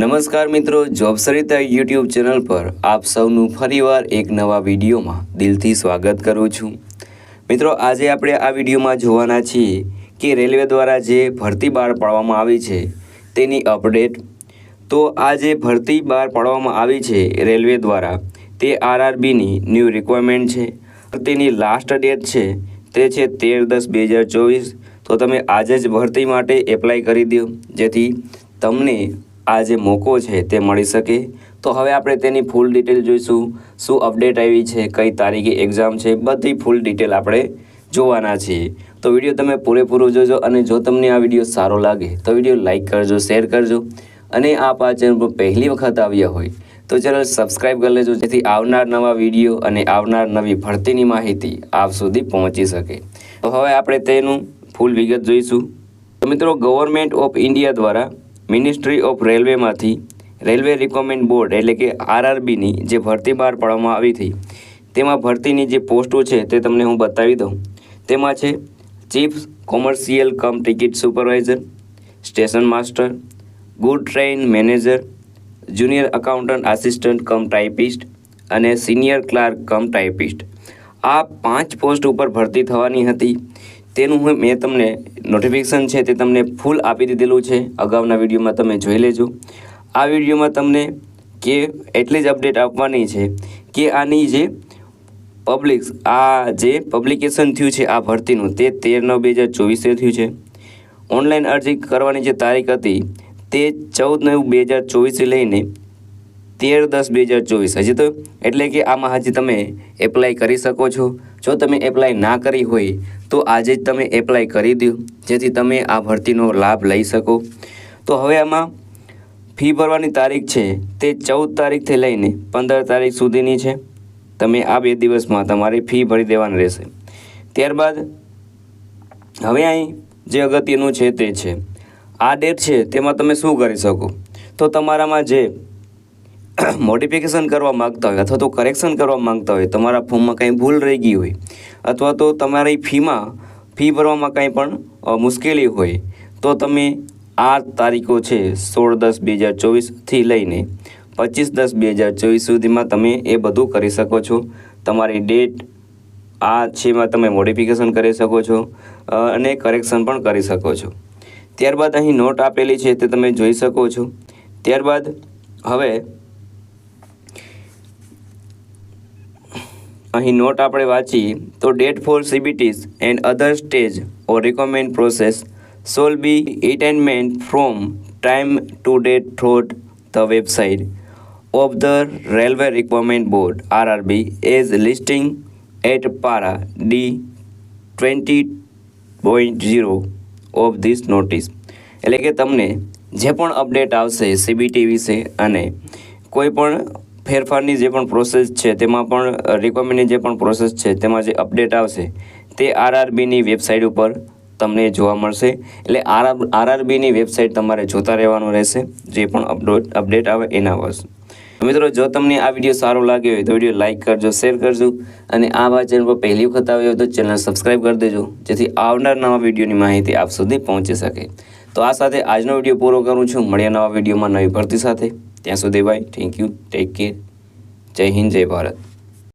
નમસ્કાર મિત્રો, job Sarita YouTube channel પર આપ સૌનું ફરીવાર એક નવા વિડીયોમાં દિલથી સ્વાગત કરું છું. મિત્રો, આજે આપણે આ વિડીયોમાં જોવાના છીએ કે રેલવે દ્વારા જે ભરતી બહાર પાડવામાં આવી છે તેની અપડેટ. તો આ જે ભરતી બહાર પાડવામાં આવી છે રેલવે દ્વારા તે આરઆરબીની ન્યૂ રિક્વાયરમેન્ટ છે. તેની લાસ્ટ ડેટ છે તે છે તેર દસ બે હજાર ચોવીસ. તો તમે આજે જ ભરતી માટે એપ્લાય કરી દો. જેથી તમને આ જે મોકો છે તે મળી શકે. તો હવે આપણે તેની ફૂલ ડિટેલ જોઈશું. શું અપડેટ આવી છે, કઈ તારીખે એક્ઝામ છે, બધી ફૂલ ડિટેલ આપણે જોવાના છીએ. તો વીડિયો તમે પૂરેપૂરો જોજો અને જો તમને આ વીડિયો સારો લાગે, તો વીડિયો લાઇક કરજો શેર કરજો. અને આપ આ ચેનલ પર પહેલી વખત આવ્યા હોય, તો ચેનલ સબસ્ક્રાઈબ કરી લેજો, જેથી આવનાર નવા વીડિયો અને આવનાર નવી ભરતીની માહિતી આપ સુધી પહોંચી શકે. તો હવે આપણે તેનું ફૂલ વિગત જોઈશું. તો મિત્રો ગવર્મેન્ટ ઓફ ઇન્ડિયા દ્વારા મિનિસ્ટ્રી ઓફ રેલવેમાંથી રેલવે રિક્વાયરમેન્ટ બોર્ડ એટલે કે આરઆરબીની જે ભરતી બહાર પાડવામાં આવી હતી, તેમાં ભરતીની જે પોસ્ટો છે તે તમને હું બતાવી દઉં. તેમાં છે chief commercial cum ticket supervisor station master good train manager junior accountant assistant cum typist અને સિનિયર ક્લાર્ક કમ ટાઈપિસ્ટ આ પાંચ પોસ્ટ ઉપર ભરતી થવાની હતી. તેનું મેં તમને નોટિફિકેશન છે તે તમને ફૂલ આપી દીધેલું છે. અગાઉના વિડીયોમાં તમે જોઈ લેજો. આ વિડીયોમાં તમને કે એટલી જ અપડેટ આપવાની છે કે આની જે પબ્લિક આ જે પબ્લિકેશન થયું છે, આ ભરતીનું તે તેર નવ બે હજાર ચોવીસે થયું છે. ઓનલાઈન અરજી કરવાની જે તારીખ હતી તે ચૌદ નવ બે હજાર ચોવીસથી લઈને તેર દસ બે હજાર ચોવીસ. હજી તો એટલે કે આમાં હજી તમે એપ્લાય કરી શકો છો. જો તમે એપ્લાય ના કરી હોય, તો આજે જ તમે એપ્લાય કરી દો. જેથી તમે આ ભરતીનો લાભ લઈ શકો. તો હવે આમાં ફી ભરવાની તારીખ છે તે ચૌદ તારીખથી લઈને પંદર તારીખ સુધીની છે. તમે આ બે દિવસમાં તમારે ફી ભરી દેવાની રહેશે. ત્યારબાદ હવે અહીં જે અગત્યનું છે તે છે. આ ડેટ છે તેમાં તમે શું કરી શકો? તો તમારામાં જે મોડિફિકેશન કરવા માગતા હોય અથવા તો કરેક્શન કરવા માગતા હોય, તમારા ફોર્મમાં કંઈ ભૂલ રહી ગઈ હોય, અથવા તો તમારી ફીમાં, ફી ભરવામાં કંઈ પણ મુશ્કેલી હોય, તો તમે આ તારીખો છે સોળ દસ બે હજાર ચોવીસથી લઈને પચીસ દસ બે હજાર ચોવીસ સુધીમાં તમે એ બધું કરી શકો છો. તમારી ડેટ આ છે એમાં તમે મોડિફિકેશન કરી શકો છો અને કરેક્શન પણ કરી શકો છો. ત્યારબાદ અહીં નોટ આપેલી છે તે તમે જોઈ શકો છો. ત્યારબાદ હવે અહીં નોટ આપણે વાંચીએ, તો date for CBTs and other stage or recommend process shall be intimated from time to date through the website of the railway recruitment board RRB as listing at para D twenty point zero of this notice એટલે કે તમને જે પણ update આવશે CBT વિશે અને કોઈ પણ ફેરફારની જે પણ પ્રોસેસ છે, તેમાં પણ રિક્વાયરમેન્ટની જે પણ પ્રોસેસ છે, તેમાં જે અપડેટ આવશે, તે આરઆરબીની વેબસાઇટ ઉપર તમને જોવા મળશે. એટલે આર આરઆરબીની વેબસાઇટ તમારે જોતા રહેવાનું રહેશે, જે પણ અપડેટ અપડેટ આવે એના વર્ષ મિત્રો, જો તમને આ વીડિયો સારો લાગ્યો હોય તો વીડિયો લાઇક કરજો શેર કરજો, અને આ વાત ચેનલ પર પહેલી વખત આવ્યો હોય તો ચેનલ સબસ્ક્રાઈબ કરી દેજો, જેથી આવનાર નવા વિડીયોની માહિતી આપ સુધી પહોંચી શકે. તો આ સાથે આજનો વીડિયો પૂરો કરું છું. મળ્યા નવા વિડીયોમાં નવી ભરતી સાથે. ત્યાં સુધી ભાઈ થેન્ક યુ ટેક કેર જય હિન્દ જય ભારત.